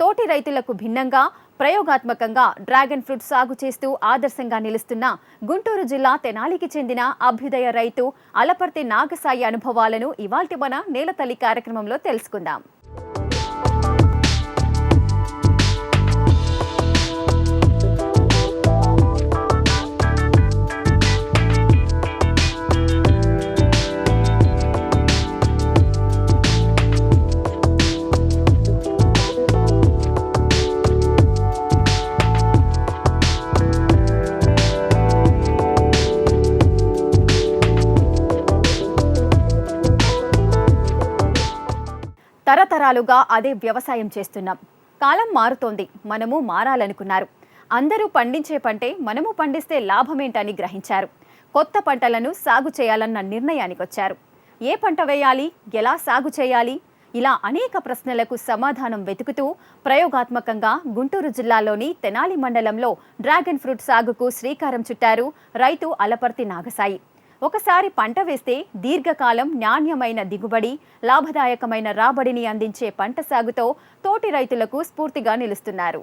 తోటి రైతులకు భిన్నంగా ప్రయోగాత్మకంగా డ్రాగన్ ఫ్రూట్ సాగు చేస్తూ ఆదర్శంగా నిలుస్తున్న గుంటూరు జిల్లా తెనాలికి చెందిన అభ్యుదయ రైతు అలపర్తి నాగసాయి అనుభవాలను ఇవాల్టి మన నేలతల్లి కార్యక్రమంలో తెలుసుకుందాం. తరతరాలుగా అదే వ్యవసాయం చేస్తున్నాం. కాలం మారుతోంది. మనము మారాలనుకున్నారు. అందరూ పండించే పంటే మనము పండిస్తే లాభమేంటని గ్రహించారు. కొత్త పంటలను సాగు చేయాలన్న నిర్ణయానికి వచ్చారు ఏ పంట వేయాలి? ఎలా సాగు చేయాలి? ఇలా అనేక ప్రశ్నలకు సమాధానం వెతుకుతూ ప్రయోగాత్మకంగా గుంటూరు జిల్లాలోని తెనాలి మండలంలో డ్రాగన్ ఫ్రూట్ సాగుకు శ్రీకారం చుట్టారు రైతు అలపర్తి నాగసాయి. ఒకసారి పంట వేస్తే దీర్ఘకాలం నాణ్యమైన దిగుబడి లాభదాయకమైన రాబడిని అందించే పంట సాగుతో తోటి రైతులకు స్ఫూర్తిగా నిలుస్తున్నారు.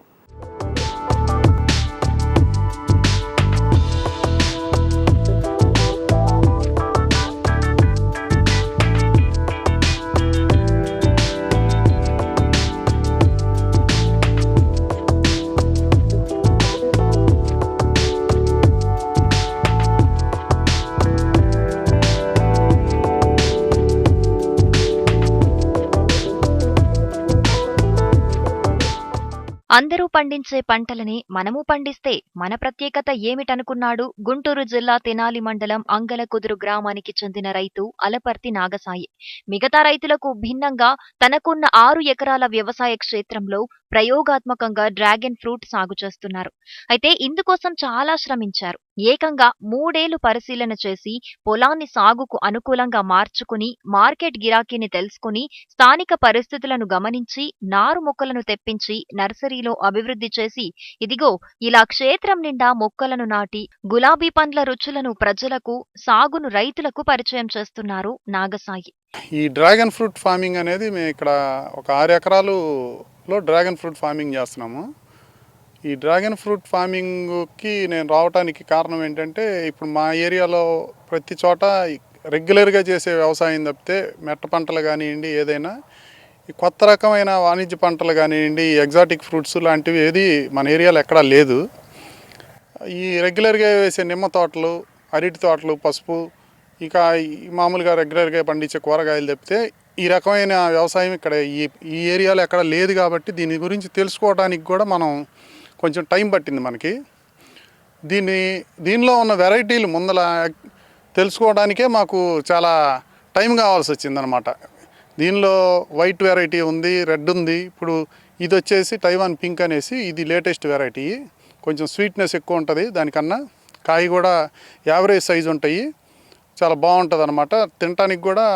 అందరూ పండించే పంటలని మనము పండిస్తే మన ప్రత్యేకత ఏమిటనుకున్నాడు గుంటూరు జిల్లా తెనాలి మండలం అంగలకుదురు గ్రామానికి చెందిన రైతు అలపర్తి నాగసాయి. మిగతా రైతులకు భిన్నంగా తనకున్న ఆరు ఎకరాల వ్యవసాయ క్షేత్రంలో ప్రయోగాత్మకంగా డ్రాగన్ ఫ్రూట్ సాగు చేస్తున్నారు. అయితే ఇందుకోసం చాలా శ్రమించారు. ఏకంగా మూడేళ్ళు పరిశీలన చేసి పొలాన్ని సాగుకు అనుకూలంగా మార్చుకుని మార్కెట్ గిరాకీని తెలుసుకుని స్థానిక పరిస్థితులను గమనించి నారు మొక్కలను తెప్పించి నర్సరీలో అభివృద్ధి చేసి ఇదిగో ఇలా క్షేత్రం నిండా మొక్కలను నాటి గులాబీ పండ్ల రుచులను ప్రజలకు సాగును రైతులకు పరిచయం చేస్తున్నారు నాగసాయి. ఈ డ్రాగన్ ఫ్రూట్ ఫార్మింగ్ అనేది మేము ఇక్కడ ఒక ఆరు ఎకరాలులో డ్రాగన్ ఫ్రూట్ ఫార్మింగ్ చేస్తున్నాము. ఈ డ్రాగన్ ఫ్రూట్ ఫార్మింగ్కి నేను రావడానికి కారణం ఏంటంటే ఇప్పుడు మా ఏరియాలో ప్రతి చోట రెగ్యులర్గా చేసే వ్యవసాయం తప్పితే మెట్ట పంటలు కానివ్వండి ఏదైనా ఈ కొత్త రకమైన వాణిజ్య పంటలు కానివ్వండి ఎగ్జాటిక్ ఫ్రూట్స్ లాంటివి ఏది మన ఏరియాలో ఎక్కడా లేదు. ఈ రెగ్యులర్గా వేసే నిమ్మ తోటలు అరటి తోటలు పసుపు ఇంకా ఈ మామూలుగా రెగ్యులర్గా పండించే కూరగాయలు తప్పితే ఈ రకమైన వ్యవసాయం ఇక్కడ ఈ ఈ ఏరియాలో ఎక్కడ లేదు కాబట్టి దీని గురించి తెలుసుకోవడానికి కూడా మనం కొంచెం టైం పట్టింది మనకి. దీన్ని దీనిలో ఉన్న వెరైటీలు ముందల తెలుసుకోవడానికే మాకు చాలా టైం కావాల్సి వచ్చిందనమాట. దీనిలో వైట్ వెరైటీ ఉంది రెడ్ ఉంది. ఇప్పుడు ఇది వచ్చేసి టైవాన్ పింక్ అనేసి ఇది లేటెస్ట్ వెరైటీ. కొంచెం స్వీట్నెస్ ఎక్కువ ఉంటుంది దానికన్నా కాయ కూడా యావరేజ్ సైజు ఉంటాయి. చాలా బాగుంటుంది అనమాట తినటానికి కూడా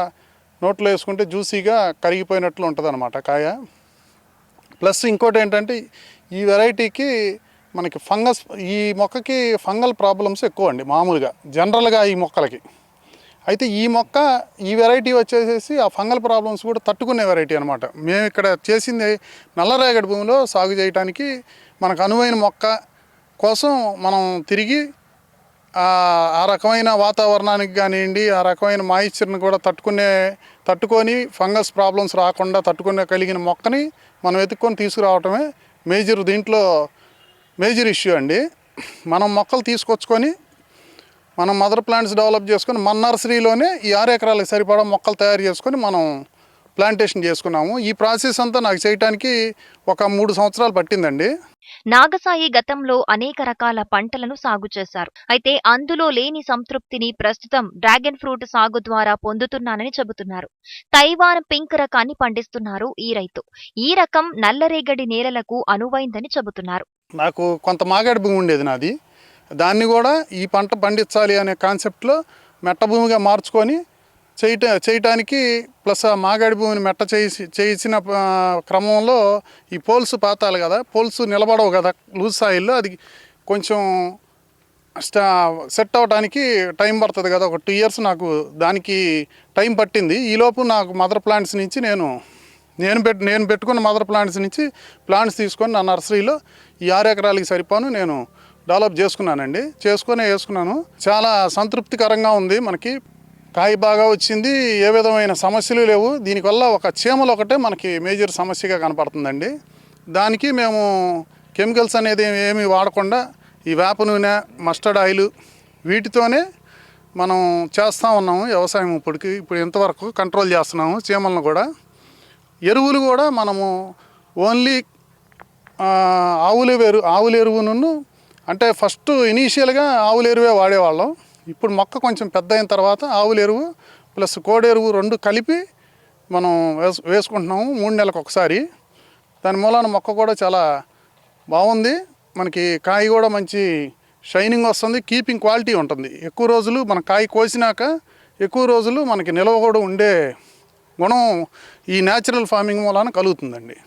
నోట్లో వేసుకుంటే జ్యూసీగా కరిగిపోయినట్లు ఉంటుంది అనమాట కాయ. ప్లస్ ఇంకోటి ఏంటంటే ఈ వెరైటీకి మనకి ఫంగస్ ఈ మొక్కకి ఫంగల్ ప్రాబ్లమ్స్ ఎక్కువ అండి మామూలుగా జనరల్గా ఈ మొక్కలకి. అయితే ఈ మొక్క ఈ వెరైటీ వచ్చేసేసి ఆ ఫంగల్ ప్రాబ్లమ్స్ కూడా తట్టుకునే వెరైటీ అనమాట మేము ఇక్కడ చేసింది నల్లరేగడి భూమిలో సాగు చేయడానికి మనకు అనువైన మొక్క కోసం మనం తిరిగి ఆ రకమైన వాతావరణానికి కానివ్వండి ఆ రకమైన మాయిశ్చర్ని కూడా తట్టుకునే తట్టుకొని ఫంగస్ ప్రాబ్లమ్స్ రాకుండా తట్టుకునే కలిగిన మొక్కని మనం వెతుక్కొని తీసుకురావటమే మేజర్ దీంట్లో మేజర్ ఇష్యూ అండి. మనం మొక్కలు తీసుకొచ్చుకొని మనం మదర్ ప్లాంట్స్ డెవలప్ చేసుకొని మన నర్సరీలోనే ఈ ఆరు ఎకరాలకు సరిపడా మొక్కలు తయారు చేసుకొని మనం ప్లాంటేషన్ చేసుకున్నాము. ఈ ప్రాసెస్ అంతా నాకు చేయటానికి ఒక మూడు సంవత్సరాలు పట్టిందండి. నాగసాయి గతంలో అనేక రకాల పంటలను సాగు చేశారు. అయితే అందులో లేని సంతృప్తిని ప్రస్తుతం డ్రాగన్ ఫ్రూట్ సాగు ద్వారా పొందుతున్నానని చెబుతున్నారు. తైవాన్ పింక్ రకాన్ని పండిస్తున్నారు ఈ రైతు. ఈ రకం నల్లరేగడి నేలలకు అనువైందని చెబుతున్నారు. నాకు కొంత మాగాడి భూమి ఉండేది నాది. దాన్ని కూడా ఈ పంట పండించాలి అనే కాన్సెప్ట్లో మెట్ట భూమిగా మార్చుకొని చేయట చేయటానికి ప్లస్ ఆ మాగాడి భూమిని మెట్ట చేసి చేయించిన క్రమంలో ఈ పోల్స్ పాతాలి కదా పోల్స్ నిలబడవు కదా లూజ్ సాయిల్లో అది కొంచెం స్టా సెట్ అవ్వడానికి టైం పడుతుంది కదా ఒక టూ ఇయర్స్ నాకు దానికి టైం పట్టింది. ఈలోపు నాకు మదర్ ప్లాంట్స్ నుంచి నేను నేను పెట్ నేను పెట్టుకున్న మదర్ ప్లాంట్స్ నుంచి ప్లాంట్స్ తీసుకొని నా నర్సరీలో ఈ ఆరు ఎకరాలకి సరిపోను నేను డెవలప్ చేసుకున్నానండి. చేసుకొని వేసుకున్నాను. చాలా సంతృప్తికరంగా ఉంది మనకి. కాయ బాగా వచ్చింది ఏ విధమైన సమస్యలు లేవు. దీనివల్ల ఒక చీమలు ఒకటే మనకి మేజర్ సమస్యగా కనపడుతుందండి. దానికి మేము కెమికల్స్ అనేది ఏమి వాడకుండా ఈ వేప నూనె మస్టర్డ్ ఆయిల్ వీటితోనే మనం చేస్తూ ఉన్నాము. వ్యవసాయం ఇప్పటికి ఇప్పుడు ఇంతవరకు కంట్రోల్ చేస్తున్నాము చీమలను కూడా. ఎరువులు కూడా మనము ఓన్లీ ఆవుల ఎరువు ఆవుల ఎరువును అంటే ఫస్ట్ ఇనీషియల్గా ఆవుల ఎరువే వాడేవాళ్ళం. ఇప్పుడు మొక్క కొంచెం పెద్ద అయిన తర్వాత ఆవుల ఎరువు ప్లస్ కోడి ఎరువు రెండు కలిపి మనం వేసు వేసుకుంటున్నాము మూడు నెలలకు ఒకసారి. దాని మూలాన మొక్క కూడా చాలా బాగుంది. మనకి కాయ కూడా మంచి షైనింగ్ వస్తుంది కీపింగ్ క్వాలిటీ ఉంటుంది. ఎక్కువ రోజులు మన కాయ కోసినాక ఎక్కువ రోజులు మనకి నిల్వ కూడా ఉండే గుణం ఈ న్యాచురల్ ఫార్మింగ్ మూలాన కలుగుతుందండి.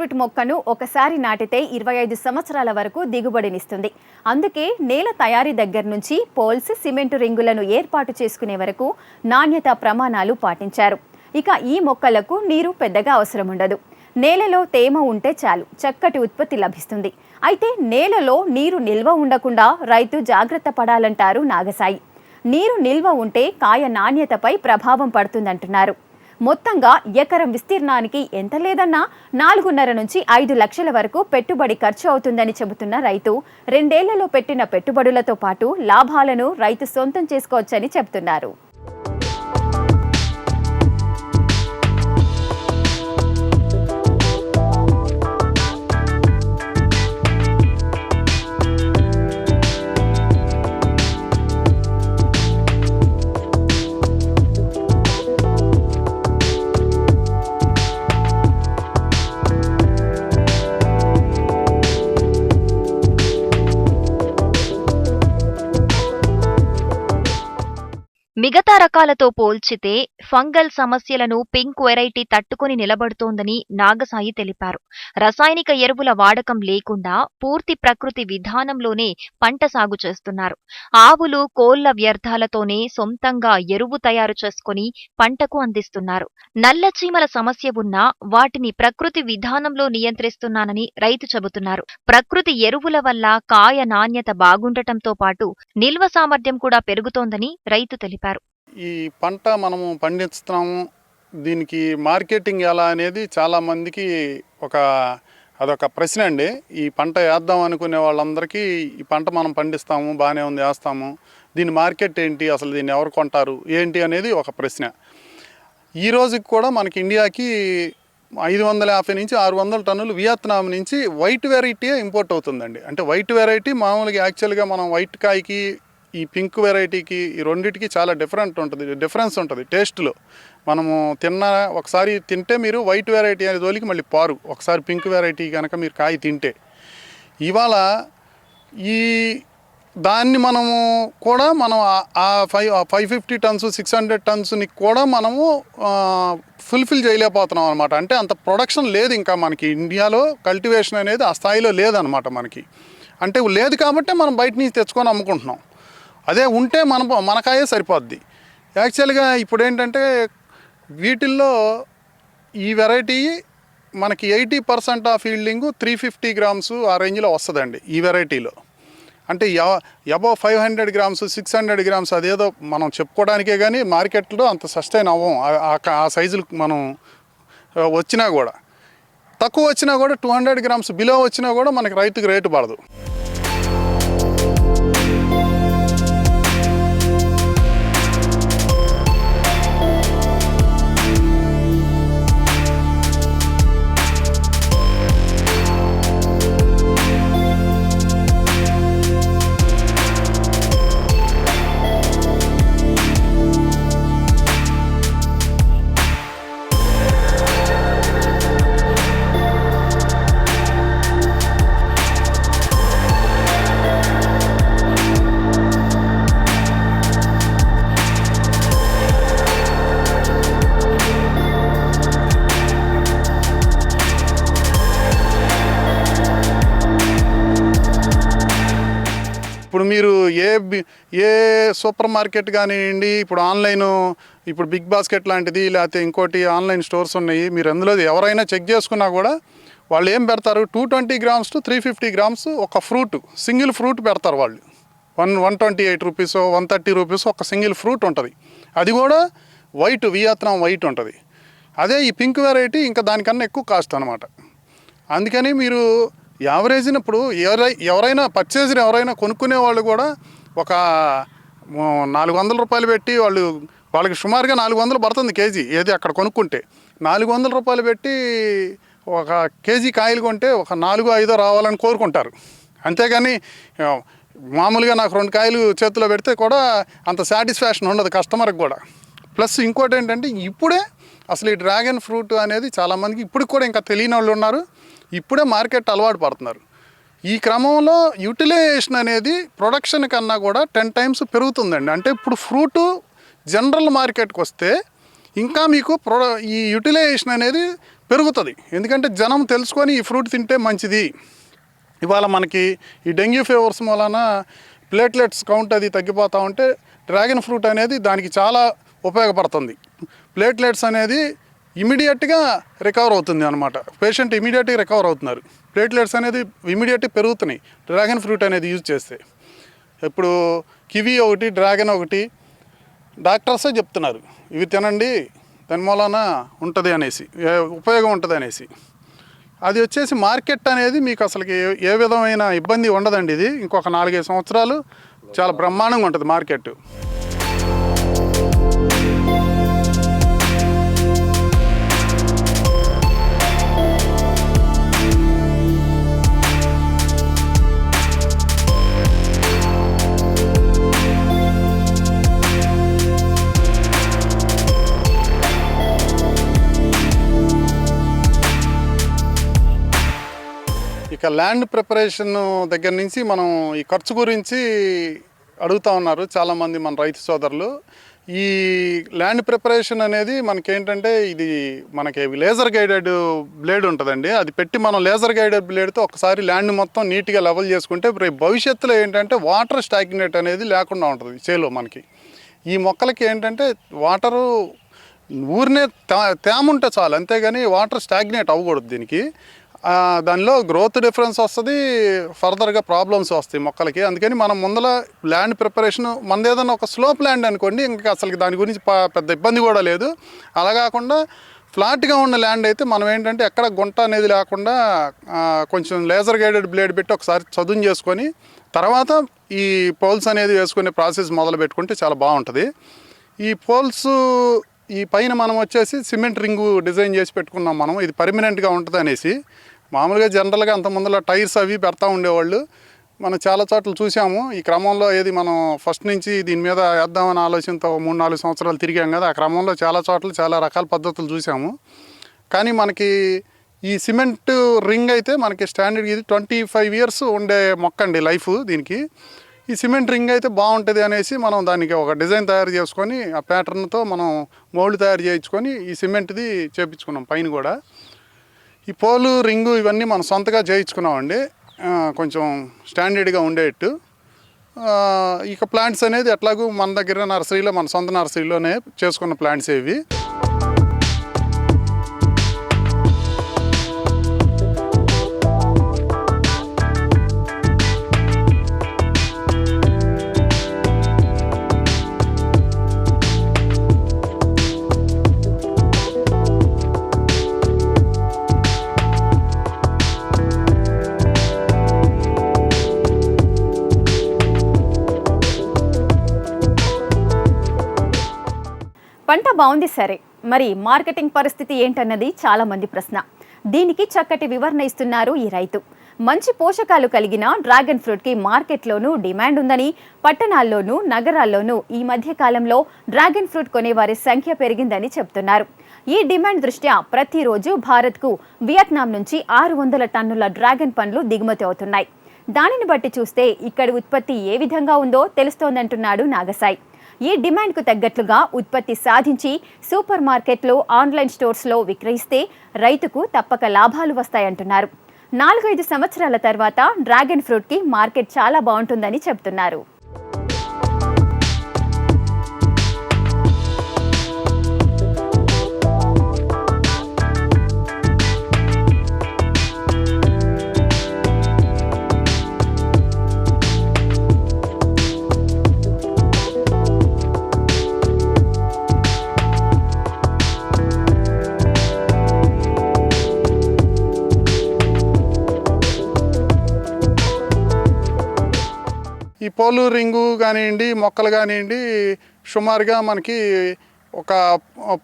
డ్రాగన్ మొక్కను ఒకసారి నాటితే ఇరవై ఐదు సంవత్సరాల వరకు దిగుబడినిస్తుంది. అందుకే నేల తయారీ దగ్గర నుంచి పోల్స్ సిమెంటు రింగులను ఏర్పాటు చేసుకునే వరకు నాణ్యత ప్రమాణాలు పాటించారు. ఇక ఈ మొక్కలకు నీరు పెద్దగా అవసరం ఉండదు. నేలలో తేమ ఉంటే చాలు చక్కటి ఉత్పత్తి లభిస్తుంది. అయితే నేలలో నీరు నిల్వ ఉండకుండా రైతు జాగ్రత్త పడాలంటారు నాగసాయి. నీరు నిల్వ ఉంటే కాయ నాణ్యతపై ప్రభావం పడుతుందంటున్నారు. మొత్తంగా ఎకరం విస్తీర్ణానికి ఎంత లేదన్నా నాలుగున్నర నుంచి ఐదు లక్షల వరకు పెట్టుబడి ఖర్చు అవుతుందని చెబుతున్న రైతు రెండేళ్ళలో పెట్టిన పెట్టుబడులతో పాటు లాభాలను రైతు సొంతం చేసుకోవచ్చని చెబుతున్నారు. మిగతా రకాలతో పోల్చితే ఫంగల్ సమస్యలను పింక్ వెరైటీ తట్టుకుని నిలబడుతోందని నాగసాయి తెలిపారు. రసాయనిక ఎరువుల వాడకం లేకుండా పూర్తి ప్రకృతి విధానంలోనే పంట సాగు చేస్తున్నారు. ఆవులు కోళ్ళ వ్యర్థాలతోనే సొంతంగా ఎరువు తయారు చేసుకుని పంటకు అందిస్తున్నారు. నల్ల చీమల సమస్య ఉన్నా వాటిని ప్రకృతి విధానంలో నియంత్రిస్తున్నానని రైతు చెబుతున్నారు. ప్రకృతి ఎరువుల వల్ల కాయ నాణ్యత బాగుండటంతో పాటు నిల్వ సామర్థ్యం కూడా పెరుగుతోందని రైతు తెలిపారు. ఈ పంట మనము పండిస్తున్నాము దీనికి మార్కెటింగ్ ఎలా అనేది చాలామందికి ఒక అదొక ప్రశ్న అండి. ఈ పంట వేద్దాం అనుకునే వాళ్ళందరికీ ఈ పంట మనం పండిస్తాము బాగానే ఉంది వేస్తాము. దీని మార్కెట్ ఏంటి అసలు దీన్ని ఎవరు కొంటారు ఏంటి అనేది ఒక ప్రశ్న. ఈ రోజుకి కూడా మనకి ఇండియాకి ఐదు వందల యాభై నుంచి ఆరు వందల టన్నులు వియత్నాం నుంచి వైట్ వెరైటీ ఇంపోర్ట్ అవుతుందండి. అంటే వైట్ వెరైటీ మామూలుగా యాక్చువల్గా మనం వైట్ కాయకి ఈ పింక్ వెరైటీకి ఈ రెండిటికి చాలా డిఫరెంట్ ఉంటుంది. డిఫరెన్స్ ఉంటుంది టేస్ట్లో మనము తిన్న ఒకసారి తింటే మీరు వైట్ వెరైటీ అనే జోలికి మళ్ళీ పారు. ఒకసారి పింక్ వెరైటీ కనుక మీరు కాయ తింటే. ఇవాళ ఈ దాన్ని మనము కూడా మనం ఆ- ఆ five five fifty tons six hundred టన్స్ని కూడా మనము ఫుల్ఫిల్ చేయలేకపోతున్నాం అనమాట అంటే అంత ప్రొడక్షన్ లేదు ఇంకా మనకి. ఇండియాలో కల్టివేషన్ అనేది ఆ స్థాయిలో లేదనమాట మనకి. అంటే లేదు కాబట్టి మనం బయట నుంచి తెచ్చుకొని అమ్ముకుంటున్నాం. అదే ఉంటే మన మనకాయే సరిపోద్ది. యాక్చువల్గా ఇప్పుడు ఏంటంటే వీటిల్లో ఈ వెరైటీ మనకి eighty percent of fielding three fifty grams ఆ రేంజ్లో వస్తుందండి ఈ వెరైటీలో. అంటే above five hundred grams six hundred grams అదేదో మనం చెప్పుకోవడానికే కానీ మార్కెట్లో అంత సస్టైన్ అవ్వం. ఆ- ఆ సైజులు మనం వచ్చినా కూడా. తక్కువ వచ్చినా కూడా టూ హండ్రెడ్ గ్రామ్స్ బిలో వచ్చినా కూడా మనకి రైతుకు రేటు పడదు ఏ ఏ సూపర్ మార్కెట్ కానివ్వండి ఇప్పుడు ఆన్లైన్ ఇప్పుడు బిగ్ బాస్కెట్ లాంటిది లేకపోతే ఇంకోటి ఆన్లైన్ స్టోర్స్ ఉన్నాయి మీరు అందులో ఎవరైనా చెక్ చేసుకున్నా కూడా వాళ్ళు ఏం పెడతారు? Two twenty grams to three fifty grams ఒక ఫ్రూట్ సింగిల్ ఫ్రూట్ పెడతారు వాళ్ళు. One one twenty eight rupees one thirty rupees ఒక సింగిల్ ఫ్రూట్ ఉంటుంది. అది కూడా వైట్ వియత్నాం వైట్ ఉంటుంది. అదే ఈ పింక్ వెరైటీ ఇంకా దానికన్నా ఎక్కువ కాస్ట్ అనమాట అందుకని మీరు యావరేజ్ ఇప్పుడు ఎవరై ఎవరైనా పర్చేజ్ ఎవరైనా కొనుక్కునే వాళ్ళు కూడా ఒక నాలుగు వందల రూపాయలు పెట్టి వాళ్ళు వాళ్ళకి సుమారుగా నాలుగు వందలు పడుతుంది కేజీ ఏది అక్కడ కొనుక్కుంటే. నాలుగు వందల రూపాయలు పెట్టి ఒక కేజీ కాయలు కొంటే ఒక నాలుగు ఐదో రావాలని కోరుకుంటారు. అంతేగాని మామూలుగా నాకు రెండు కాయలు చేతిలో పెడితే కూడా అంత సాటిస్ఫాక్షన్ ఉండదు కస్టమర్కి కూడా. ప్లస్ ఇంకోటి ఏంటంటే ఇప్పుడే అసలు ఈ డ్రాగన్ ఫ్రూట్ అనేది చాలామందికి ఇప్పుడు కూడా ఇంకా తెలియని వాళ్ళు ఉన్నారు. ఇప్పుడే మార్కెట్ అలవాటు పడుతున్నారు. ఈ క్రమంలో యూటిలైజేషన్ అనేది ప్రొడక్షన్ కన్నా కూడా టెన్ టైమ్స్ పెరుగుతుందండి. అంటే ఇప్పుడు ఫ్రూట్ జనరల్ మార్కెట్కి వస్తే ఇంకా మీకు ప్రొడ ఈ యూటిలైజేషన్ అనేది పెరుగుతుంది. ఎందుకంటే జనం తెలుసుకొని ఈ ఫ్రూట్ తింటే మంచిది. ఇవాళ మనకి ఈ డెంగ్యూ ఫీవర్స్ మూలన ప్లేట్లెట్స్ కౌంట్ అది తగ్గిపోతూ ఉంటే డ్రాగన్ ఫ్రూట్ అనేది దానికి చాలా ఉపయోగపడుతుంది. ప్లేట్లెట్స్ అనేది ఇమీడియట్గా రికవర్ అవుతుంది అనమాట పేషెంట్ ఇమీడియట్గా రికవర్ అవుతున్నారు. ప్లేట్లెట్స్ అనేది ఇమీడియట్గా పెరుగుతున్నాయి. డ్రాగన్ ఫ్రూట్ అనేది యూజ్ చేస్తే. ఇప్పుడు కివీ ఒకటి డ్రాగన్ ఒకటి డాక్టర్సే చెప్తున్నారు. ఇవి తినండి దాని ఉంటుంది అనేసి ఉపయోగం ఉంటుంది అనేసి. అది వచ్చేసి మార్కెట్ అనేది మీకు అసలుకి ఏ విధమైన ఇబ్బంది ఉండదండి ఇది. ఇంకొక నాలుగైదు సంవత్సరాలు చాలా బ్రహ్మాండంగా ఉంటుంది మార్కెట్. ఇక ల్యాండ్ ప్రిపరేషన్ దగ్గర నుంచి మనం ఈ ఖర్చు గురించి అడుగుతా ఉన్నారు చాలామంది మన రైతు సోదరులు. ఈ ల్యాండ్ ప్రిపరేషన్ అనేది మనకేంటంటే ఇది మనకి లేజర్ గైడెడ్ బ్లేడ్ ఉంటుందండి. అది పెట్టి మనం లేజర్ గైడెడ్ బ్లేడ్తో ఒకసారి ల్యాండ్ మొత్తం నీట్గా లెవెల్ చేసుకుంటే రేపు భవిష్యత్తులో ఏంటంటే వాటర్ స్టాగ్నేట్ అనేది లేకుండా ఉంటుంది చేలో మనకి. ఈ మొక్కలకి ఏంటంటే వాటరు ఊరినే తేమ ఉంటే చాలు. అంతేగాని వాటర్ స్టాగ్నేట్ అవ్వకూడదు దీనికి. దానిలో గ్రోత్ డిఫరెన్స్ వస్తుంది ఫర్దర్గా ప్రాబ్లమ్స్ వస్తాయి మొక్కలకి. అందుకని మనం ముందల ల్యాండ్ ప్రిపరేషన్ మనది ఏదైనా ఒక స్లోప్ ల్యాండ్ అనుకోండి ఇంకా అసలు దాని గురించి పెద్ద ఇబ్బంది కూడా లేదు. అలా కాకుండా ఫ్లాట్గా ఉన్న ల్యాండ్ అయితే మనం ఏంటంటే ఎక్కడ గుంట అనేది లేకుండా కొంచెం లేజర్ గైడెడ్ బ్లేడ్ పెట్టి ఒకసారి చదును చేసుకొని తర్వాత ఈ పోల్స్ అనేది వేసుకునే ప్రాసెస్ మొదలు పెట్టుకుంటే చాలా బాగుంటుంది. ఈ పోల్స్ ఈ పైన మనం వచ్చేసి సిమెంట్ రింగు డిజైన్ చేసి పెట్టుకున్నాం మనం ఇది పర్మనెంట్గా ఉంటుంది అనేసి మామూలుగా జనరల్గా అంత ముందులో టైర్స్ అవి పెడతా ఉండేవాళ్ళు. మనం చాలా చోట్ల చూసాము ఈ క్రమంలో ఏది మనం ఫస్ట్ నుంచి దీని మీద వేద్దామని ఆలోచనతో మూడు నాలుగు సంవత్సరాలు తిరిగాం కదా. ఆ క్రమంలో చాలా చోట్ల చాలా రకాల పద్ధతులు చూసాము కానీ మనకి ఈ సిమెంట్ రింగ్ అయితే మనకి స్టాండర్డ్ ఇది ట్వంటీ ఫైవ్ ఇయర్స్ ఉండే మొక్క అండి లైఫ్ దీనికి. ఈ సిమెంట్ రింగ్ అయితే బాగుంటుంది అనేసి మనం దానికి ఒక డిజైన్ తయారు చేసుకొని ఆ ప్యాటర్న్తో మనం మౌల్డ్ తయారు చేయించుకొని ఈ సిమెంట్ది చేపించుకున్నాం పైన కూడా. ఈ పోలు రింగు ఇవన్నీ మనం సొంతగా చేయించుకున్నామండి. కొంచెం స్టాండర్డ్గా ఉండేట్టు. ఇక ప్లాంట్స్ అనేది ఎట్లాగూ మన దగ్గర నర్సరీలో మన సొంత నర్సరీలోనే చేసుకున్న ప్లాంట్స్ ఇవి. పంట బాగుంది సరే మరి మార్కెటింగ్ పరిస్థితి ఏంటన్నది చాలా మంది ప్రశ్న. దీనికి చక్కటి వివరణ ఇస్తున్నారు ఈ రైతు. మంచి పోషకాలు కలిగిన డ్రాగన్ ఫ్రూట్కి మార్కెట్లోనూ డిమాండ్ ఉందని పట్టణాల్లోనూ నగరాల్లోనూ ఈ మధ్య కాలంలో డ్రాగన్ ఫ్రూట్ కొనేవారి సంఖ్య పెరిగిందని చెప్తున్నారు. ఈ డిమాండ్ దృష్ట్యా ప్రతిరోజు భారత్కు వియత్నాం నుంచి ఆరు వందల టన్నుల డ్రాగన్ పండ్లు దిగుమతి అవుతున్నాయి. దానిని బట్టి చూస్తే ఇక్కడి ఉత్పత్తి ఏ విధంగా ఉందో తెలుస్తోందంటున్నాడు నాగసాయి. ఈ డిమాండ్కు తగ్గట్లుగా ఉత్పత్తి సాధించి సూపర్ మార్కెట్లు ఆన్లైన్ స్టోర్స్లో విక్రయిస్తే రైతుకు తప్పక లాభాలు వస్తాయంటున్నారు. నాలుగైదు సంవత్సరాల తర్వాత డ్రాగన్ ఫ్రూట్కి మార్కెట్ చాలా బాగుంటుందని చెబుతున్నారు. పోలు రింగు కానివ్వండి మొక్కలు కానివ్వండి సుమారుగా మనకి ఒక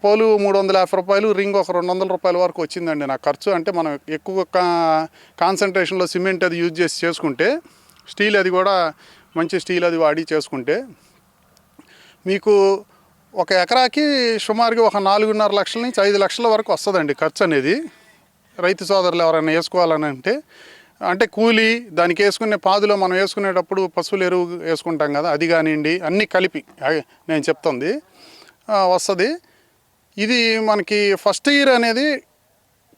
పోలు మూడు వందల యాభై రూపాయలు రింగ్ ఒక రెండు వందల రూపాయల వరకు వచ్చిందండి నా ఖర్చు. అంటే మనం ఎక్కువ కాన్సన్ట్రేషన్లో సిమెంట్ అది యూజ్ చేసి చేసుకుంటే స్టీల్ అది కూడా మంచి స్టీల్ అది వాడి చేసుకుంటే మీకు ఒక ఎకరాకి సుమారుగా ఒక నాలుగున్నర లక్షల నుంచి ఐదు లక్షల వరకు వస్తుందండి ఖర్చు అనేది. రైతు సోదరులు ఎవరైనా వేసుకోవాలని అంటే అంటే కూలి దానికి వేసుకునే పాదులో మనం వేసుకునేటప్పుడు పశువుల ఎరువు వేసుకుంటాం కదా అది కానివ్వండి అన్నీ కలిపి నేను చెప్తుంది వస్తుంది. ఇది మనకి ఫస్ట్ ఇయర్ అనేది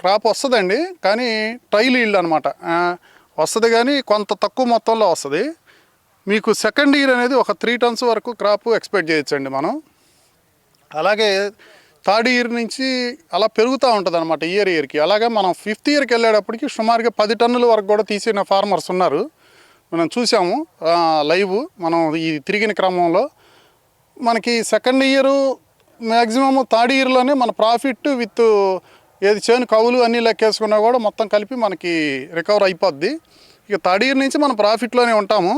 క్రాప్ వస్తుందండి కానీ ట్రైల్ ఇల్డ్ అనమాట వస్తుంది కానీ కొంత తక్కువ మొత్తంలో వస్తుంది. మీకు సెకండ్ ఇయర్ అనేది ఒక త్రీ టన్స్ వరకు క్రాప్ ఎక్స్పెక్ట్ చేయొచ్చండి మనం. అలాగే థర్డ్ ఇయర్ నుంచి అలా పెరుగుతూ ఉంటుంది అనమాట ఇయర్ ఇయర్కి. అలాగే మనం ఫిఫ్త్ ఇయర్కి వెళ్ళేటప్పటికి సుమారుగా పది టన్నుల వరకు కూడా తీసిన ఫార్మర్స్ ఉన్నారు. మనం చూసాము లైవ్ మనం ఈ తిరిగిన క్రమంలో. మనకి సెకండ్ ఇయర్ మ్యాక్సిమం థర్డ్ ఇయర్లోనే మన ప్రాఫిట్ విత్ ఏది చేను కవులు అన్నీ లెక్కేసుకున్నా కూడా మొత్తం కలిపి మనకి రికవర్ అయిపోద్ది. ఇక థర్డ్ ఇయర్ నుంచి మనం ప్రాఫిట్లోనే ఉంటాము.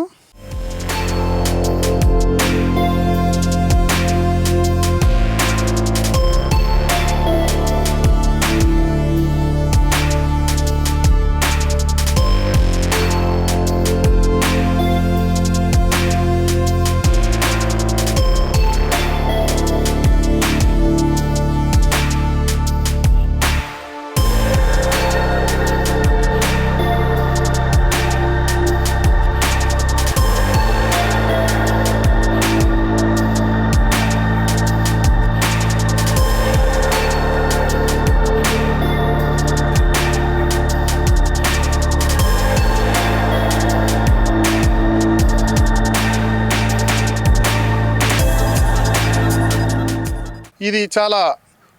ఇది చాలా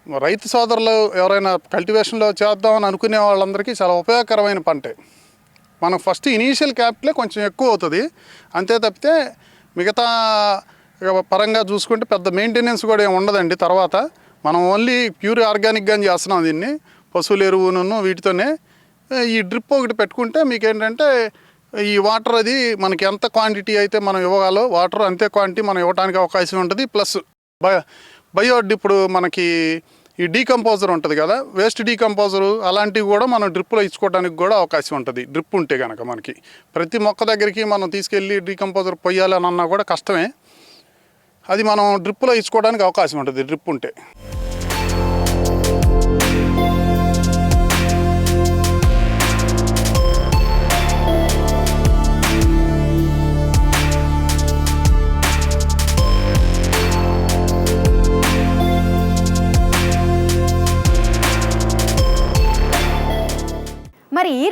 రైతు సోదరులు ఎవరైనా కల్టివేషన్లో చేద్దామని అనుకునే వాళ్ళందరికీ చాలా ఉపయోగకరమైన పంటే. మనం ఫస్ట్ ఇనీషియల్ క్యాపిటలే కొంచెం ఎక్కువ అవుతుంది. అంతే తప్పితే మిగతా పరంగా చూసుకుంటే పెద్ద మెయింటెనెన్స్ కూడా ఏమి ఉండదండి. తర్వాత మనం ఓన్లీ ప్యూర్ ఆర్గానిక్గా చేస్తున్నాం దీన్ని. పశువుల ఎరువును వీటితోనే. ఈ డ్రిప్ ఒకటి పెట్టుకుంటే మీకు ఏంటంటే ఈ వాటర్ అది మనకి ఎంత క్వాంటిటీ అయితే మనం ఇవ్వగాలో వాటర్ అంతే క్వాంటిటీ మనం ఇవ్వడానికి అవకాశం ఉంటుంది. ప్లస్ బ బయో ఇప్పుడు మనకి ఈ డీకంపోజర్ ఉంటుంది కదా వేస్ట్ డీకంపోజరు అలాంటివి కూడా మనం డ్రిప్లో ఇచ్చుకోవడానికి కూడా అవకాశం ఉంటుంది. డ్రిప్ ఉంటే కనుక మనకి. ప్రతి మొక్క దగ్గరికి మనం తీసుకెళ్ళి డీకంపోజర్ పొయ్యాలని అన్నా కూడా కష్టమే. అది మనం డ్రిప్లో ఇచ్చుకోవడానికి అవకాశం ఉంటుంది డ్రిప్ ఉంటే.